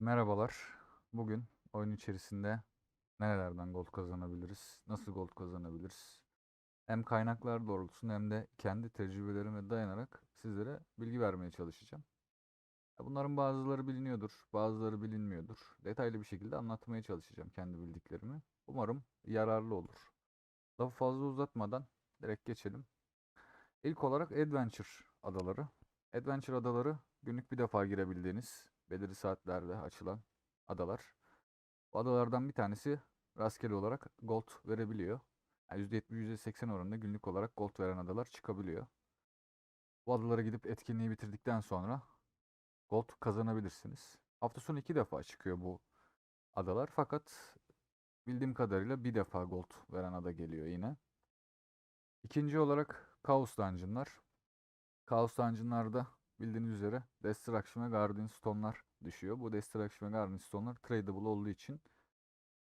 Merhabalar. Bugün oyun içerisinde nerelerden gold kazanabiliriz? Nasıl gold kazanabiliriz? Hem kaynaklar doğrultusunda hem de kendi tecrübelerime dayanarak sizlere bilgi vermeye çalışacağım. Bunların bazıları biliniyordur, bazıları bilinmiyordur. Detaylı bir şekilde anlatmaya çalışacağım kendi bildiklerimi. Umarım yararlı olur. Lafı fazla uzatmadan direkt geçelim. İlk olarak Adventure adaları. Adventure adaları günlük bir defa girebildiğiniz belirli saatlerde açılan adalar. Bu adalardan bir tanesi rastgele olarak gold verebiliyor. Yani %70-%80 oranında günlük olarak gold veren adalar çıkabiliyor. Bu adalara gidip etkinliği bitirdikten sonra gold kazanabilirsiniz. Hafta sonu iki defa çıkıyor bu adalar fakat bildiğim kadarıyla bir defa gold veren ada geliyor yine. İkinci olarak Chaos Dungeon'lar. Chaos Dungeon'larda bildiğiniz üzere Destruction ve Guardian Stone'lar düşüyor. Bu Destruction ve Guardian Stone'lar tradable olduğu için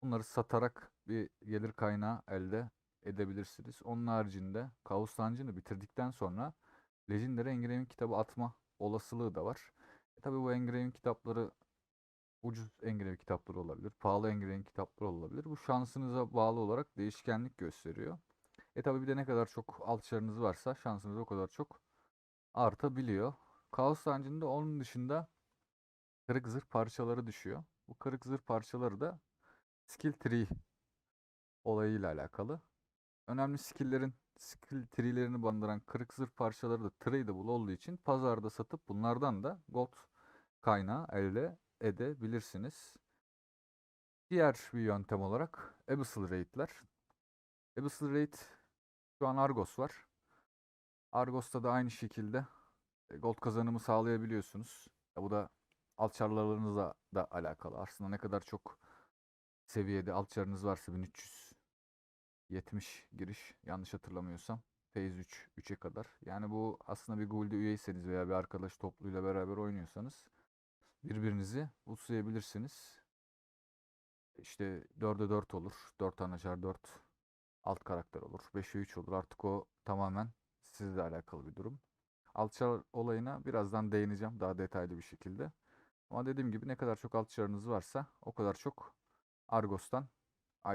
bunları satarak bir gelir kaynağı elde edebilirsiniz. Onun haricinde Chaos Dungeon'ı bitirdikten sonra Legendary Engraving kitabı atma olasılığı da var. E tabi bu engraving kitapları ucuz engraving kitapları olabilir, pahalı engraving kitapları olabilir. Bu şansınıza bağlı olarak değişkenlik gösteriyor. E tabi bir de ne kadar çok alçlarınız varsa şansınız o kadar çok artabiliyor. Kaos Dungeon'da onun dışında kırık zırh parçaları düşüyor. Bu kırık zırh parçaları da skill tree olayıyla alakalı. Önemli skill'lerin skill tree'lerini bandıran kırık zırh parçaları da tradable olduğu için pazarda satıp bunlardan da gold kaynağı elde edebilirsiniz. Diğer bir yöntem olarak Abyssal Raid'ler. Abyssal Raid şu an Argos var. Argos'ta da aynı şekilde gold kazanımı sağlayabiliyorsunuz. Ya bu da alt çarlarınızla da alakalı. Aslında ne kadar çok seviyede alt çarınız varsa 1370 giriş yanlış hatırlamıyorsam. Phase 3, 3'e kadar. Yani bu aslında bir guild'e üyeyseniz veya bir arkadaş topluluğuyla beraber oynuyorsanız birbirinizi buslayabilirsiniz. İşte 4'e 4 olur. 4 anaçar 4 alt karakter olur. 5'e 3 olur. Artık o tamamen sizle alakalı bir durum. Altçar olayına birazdan değineceğim daha detaylı bir şekilde. Ama dediğim gibi ne kadar çok altçarınız varsa o kadar çok Argos'tan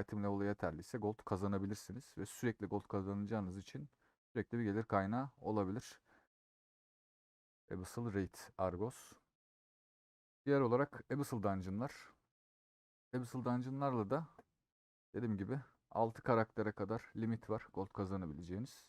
item level'ı yeterliyse gold kazanabilirsiniz. Ve sürekli gold kazanacağınız için sürekli bir gelir kaynağı olabilir. Abyssal Raid Argos. Diğer olarak Abyssal Dungeon'lar. Abyssal Dungeon'larla da dediğim gibi 6 karaktere kadar limit var gold kazanabileceğiniz.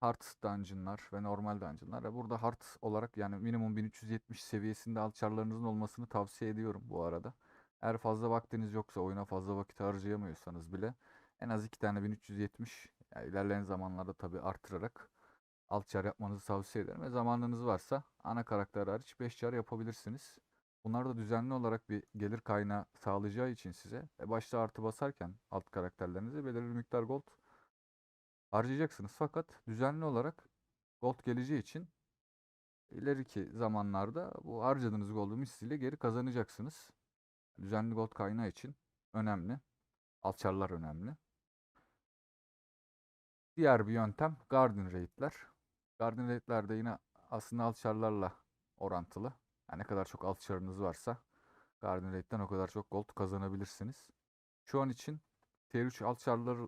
Hard dungeonlar ve normal dungeonlar. E Burada hard olarak yani minimum 1370 seviyesinde alçarlarınızın olmasını tavsiye ediyorum bu arada. Eğer fazla vaktiniz yoksa oyuna fazla vakit harcayamıyorsanız bile en az 2 tane 1370 yani ilerleyen zamanlarda tabi artırarak alt çar yapmanızı tavsiye ederim. Ve zamanınız varsa ana karakter hariç 5 çar yapabilirsiniz. Bunlar da düzenli olarak bir gelir kaynağı sağlayacağı için size e başta artı basarken alt karakterlerinize belirli miktar gold harcayacaksınız. Fakat düzenli olarak gold geleceği için ileriki zamanlarda bu harcadığınız gold'u misliyle geri kazanacaksınız. Düzenli gold kaynağı için önemli. Alçarlar önemli. Diğer bir yöntem Guardian Raid'ler. Guardian Raid'ler de yine aslında alçarlarla orantılı. Yani ne kadar çok alçarınız varsa Guardian Raid'den o kadar çok gold kazanabilirsiniz. Şu an için Tier 3 alçarlar,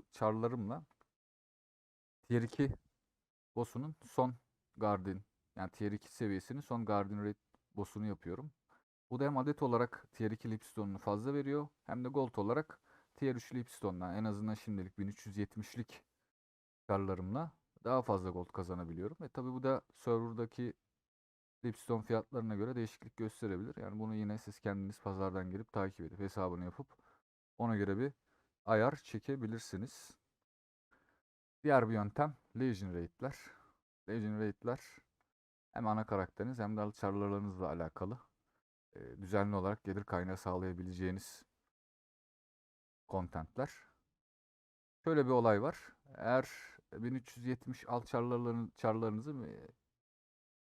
Tier 2 boss'unun son Guardian yani Tier 2 seviyesinin son Guardian Raid boss'unu yapıyorum. Bu da hem adet olarak Tier 2 Lipstone'unu fazla veriyor hem de gold olarak Tier 3 Lipstone'dan en azından şimdilik 1370'lik karlarımla daha fazla gold kazanabiliyorum. E tabi bu da serverdaki Lipstone fiyatlarına göre değişiklik gösterebilir. Yani bunu yine siz kendiniz pazardan gelip takip edip hesabını yapıp ona göre bir ayar çekebilirsiniz. Diğer bir yöntem Legion Raid'ler. Legion Raid'ler hem ana karakteriniz hem de çarlarınızla alakalı e, düzenli olarak gelir kaynağı sağlayabileceğiniz kontentler. Şöyle bir olay var. Eğer 1370 alt çarlarını, çarlarınızı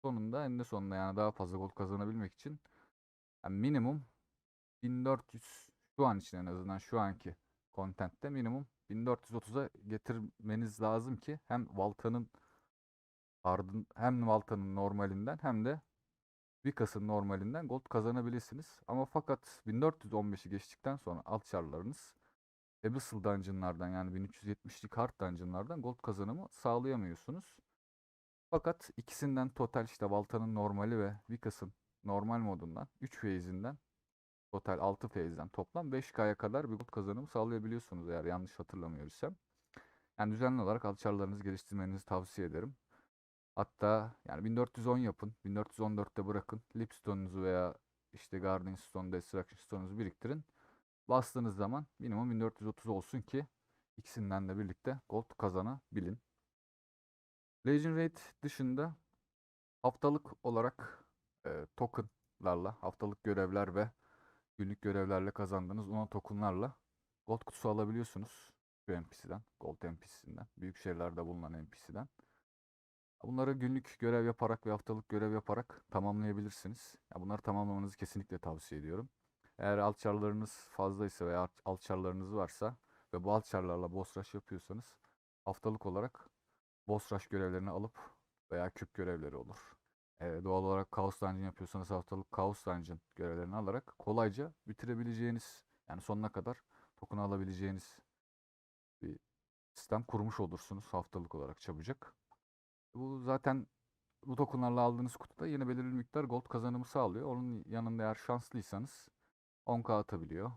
sonunda eninde sonunda yani daha fazla gol kazanabilmek için yani minimum 1400 şu an için en azından şu anki kontentte minimum 1430'a getirmeniz lazım ki hem Valta'nın ardın hem Valta'nın normalinden hem de Vicas'ın normalinden gold kazanabilirsiniz. Ama fakat 1415'i geçtikten sonra alt çarlarınız Abyssal Dungeon'lardan yani 1370'lik Hard Dungeon'lardan gold kazanımı sağlayamıyorsunuz. Fakat ikisinden total işte Balta'nın normali ve Vicas'ın normal modundan 3 phase'inden total 6 phase'den toplam 5K'ya kadar bir gold kazanımı sağlayabiliyorsunuz eğer yanlış hatırlamıyorsam. Yani düzenli olarak alçarlarınızı geliştirmenizi tavsiye ederim. Hatta yani 1410 yapın. 1414'te bırakın. Lipstone'unuzu veya işte Guardian Stone, Destruction Stone'unuzu biriktirin. Bastığınız zaman minimum 1430 olsun ki ikisinden de birlikte gold kazanabilin. Legion Raid dışında haftalık olarak e, tokenlarla, haftalık görevler ve günlük görevlerle kazandığınız Una tokenlarla gold kutusu alabiliyorsunuz. Şu NPC'den, Gold NPC'sinden, büyük şehirlerde bulunan NPC'den. Bunları günlük görev yaparak ve haftalık görev yaparak tamamlayabilirsiniz. Ya bunları tamamlamanızı kesinlikle tavsiye ediyorum. Eğer alt çarlarınız fazlaysa veya alt- alt çarlarınız varsa ve bu alt çarlarla boss rush yapıyorsanız haftalık olarak boss rush görevlerini alıp veya küp görevleri olur. Ee, doğal olarak Chaos Dungeon yapıyorsanız haftalık Chaos Dungeon görevlerini alarak kolayca bitirebileceğiniz yani sonuna kadar token alabileceğiniz bir sistem kurmuş olursunuz haftalık olarak çabucak. Bu zaten bu tokenlarla aldığınız kutuda yine belirli miktar gold kazanımı sağlıyor. Onun yanında eğer şanslıysanız 10k atabiliyor.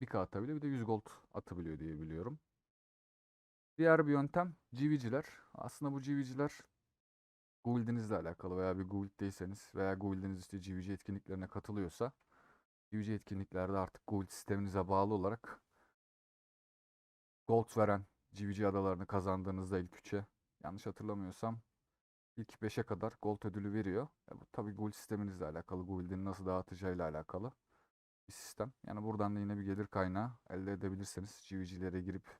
1k atabiliyor bir de 100 gold atabiliyor diye biliyorum. Diğer bir yöntem GV'ciler. Aslında bu GV'ciler guildinizle alakalı veya bir guilddeyseniz veya guildiniz işte GVC etkinliklerine katılıyorsa GVC etkinliklerde artık guild sisteminize bağlı olarak gold veren GVC adalarını kazandığınızda ilk 3'e yanlış hatırlamıyorsam ilk 5'e kadar gold ödülü veriyor. E bu tabii guild sisteminizle alakalı, guild'in nasıl dağıtacağıyla alakalı bir sistem. Yani buradan da yine bir gelir kaynağı elde edebilirseniz GVC'lere girip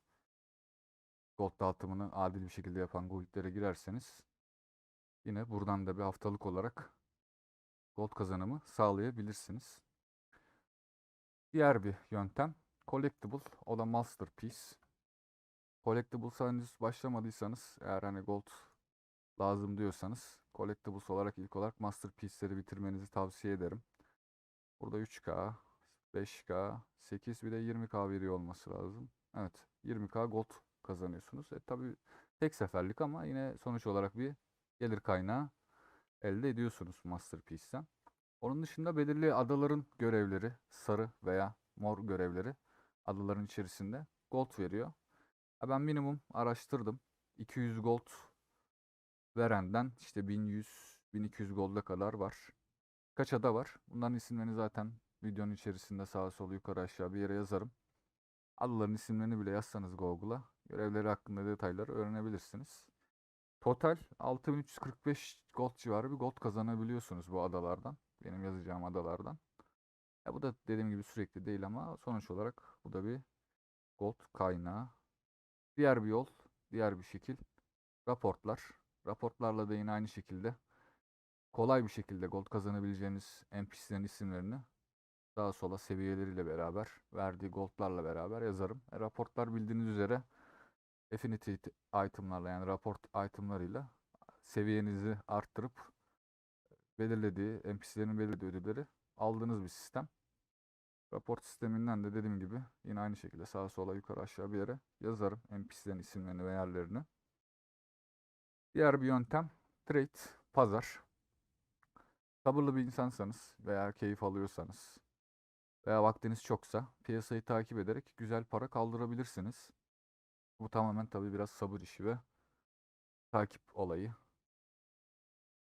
gold dağıtımını adil bir şekilde yapan guild'lere girerseniz yine buradan da bir haftalık olarak gold kazanımı sağlayabilirsiniz. Diğer bir yöntem collectible o da masterpiece. Collectibles'a henüz başlamadıysanız eğer hani gold lazım diyorsanız collectibles olarak ilk olarak masterpiece'leri bitirmenizi tavsiye ederim. Burada 3K, 5K, 8 bir de 20K veriyor olması lazım. Evet 20K gold kazanıyorsunuz. E tabi tek seferlik ama yine sonuç olarak bir gelir kaynağı elde ediyorsunuz Masterpiece'ten. Onun dışında belirli adaların görevleri, sarı veya mor görevleri adaların içerisinde gold veriyor. Ben minimum araştırdım. 200 gold verenden işte 1100 1200 golda kadar var. Kaç ada var? Bunların isimlerini zaten videonun içerisinde sağa sola yukarı aşağı bir yere yazarım. Adaların isimlerini bile yazsanız Google'a görevleri hakkında detayları öğrenebilirsiniz. Total 6345 gold civarı bir gold kazanabiliyorsunuz bu adalardan. Benim yazacağım adalardan. Ya bu da dediğim gibi sürekli değil ama sonuç olarak bu da bir gold kaynağı. Diğer bir yol, diğer bir şekil raportlar. Raportlarla da yine aynı şekilde kolay bir şekilde gold kazanabileceğiniz NPC'lerin isimlerini daha sola seviyeleriyle beraber verdiği goldlarla beraber yazarım. E, raportlar bildiğiniz üzere affinity itemlarla yani raport itemlarıyla seviyenizi arttırıp belirlediği NPC'lerin belirlediği ödülleri aldığınız bir sistem. Raport sisteminden de dediğim gibi yine aynı şekilde sağa sola yukarı aşağı bir yere yazarım NPC'lerin isimlerini ve yerlerini. Diğer bir yöntem trade, pazar. Sabırlı bir insansanız veya keyif alıyorsanız veya vaktiniz çoksa piyasayı takip ederek güzel para kaldırabilirsiniz. Bu tamamen tabii biraz sabır işi ve takip olayı.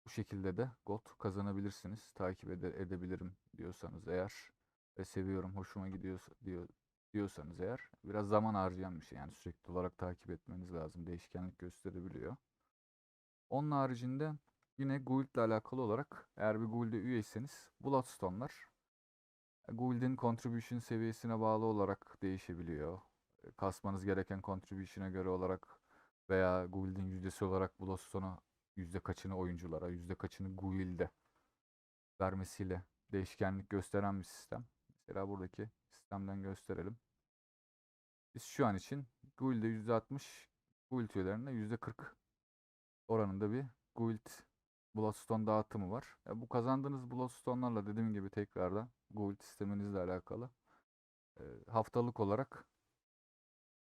Bu şekilde de gold kazanabilirsiniz. Takip ede edebilirim diyorsanız eğer ve seviyorum, hoşuma gidiyor diyor, diyorsanız eğer biraz zaman harcayan bir şey. Yani sürekli olarak takip etmeniz lazım. Değişkenlik gösterebiliyor. Onun haricinde yine Guild ile alakalı olarak eğer bir Guild'e üyeyseniz Bloodstone'lar Guild'in contribution seviyesine bağlı olarak değişebiliyor. Kasmanız gereken contribution'a göre olarak veya Guild'in yüzdesi olarak Bloodstone'a yüzde kaçını oyunculara, yüzde kaçını Guild'e vermesiyle değişkenlik gösteren bir sistem. Mesela buradaki sistemden gösterelim. Biz şu an için Guild'e %60, Guild üyelerine %40 oranında bir Guild Bloodstone dağıtımı var. Ya bu kazandığınız Bloodstone'larla dediğim gibi tekrardan guild sisteminizle alakalı haftalık olarak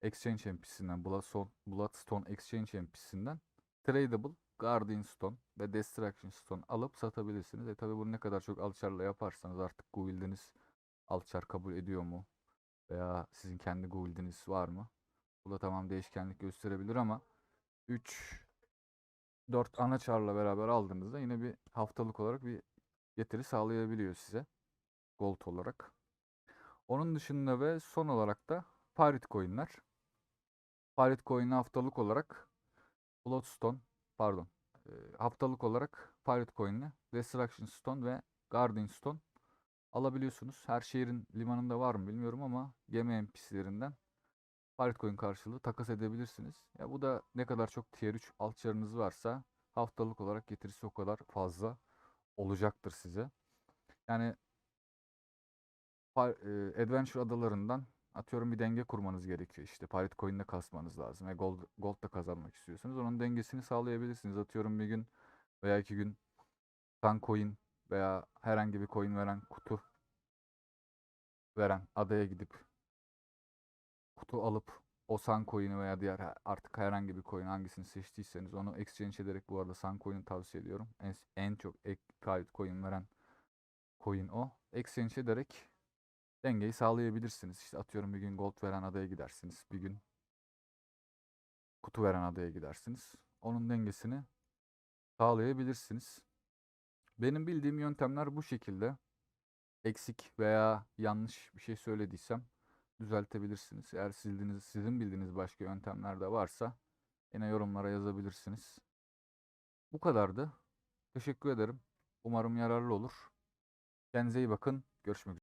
Exchange NPC'sinden Bloodstone, Bloodstone Exchange NPC'sinden Tradable Guardian Stone ve Destruction Stone alıp satabilirsiniz. E tabi bunu ne kadar çok alçarla yaparsanız artık guildiniz alçar kabul ediyor mu? Veya sizin kendi guildiniz var mı? Bu da tamam değişkenlik gösterebilir ama 3 4 ana çarla beraber aldığınızda yine bir haftalık olarak bir getiri sağlayabiliyor size gold olarak. Onun dışında ve son olarak da Pirate Coin'ler. Pirate Coin'i haftalık olarak Bloodstone pardon haftalık olarak Pirate Coin'le Destruction Stone ve Guardian Stone alabiliyorsunuz. Her şehrin limanında var mı bilmiyorum ama gemi NPC'lerinden Pirate Coin karşılığı takas edebilirsiniz. Ya bu da ne kadar çok Tier 3 altçarınız varsa haftalık olarak getirisi o kadar fazla olacaktır size. Yani Adventure adalarından atıyorum bir denge kurmanız gerekiyor. İşte Pirate Coin'de kasmanız lazım ve gold, gold da kazanmak istiyorsunuz. Onun dengesini sağlayabilirsiniz. Atıyorum bir gün veya iki gün Sun Coin veya herhangi bir coin veren kutu veren adaya gidip kutu alıp o Sun Coin'i veya diğer artık herhangi bir coin hangisini seçtiyseniz onu exchange ederek bu arada Sun Coin'i tavsiye ediyorum. En, en çok ek, private coin veren coin o. Exchange ederek dengeyi sağlayabilirsiniz. İşte atıyorum bir gün gold veren adaya gidersiniz. Bir gün kutu veren adaya gidersiniz. Onun dengesini sağlayabilirsiniz. Benim bildiğim yöntemler bu şekilde. Eksik veya yanlış bir şey söylediysem düzeltebilirsiniz. Eğer sildiğiniz, sizin bildiğiniz başka yöntemler de varsa yine yorumlara yazabilirsiniz. Bu kadardı. Teşekkür ederim. Umarım yararlı olur. Kendinize iyi bakın. Görüşmek üzere.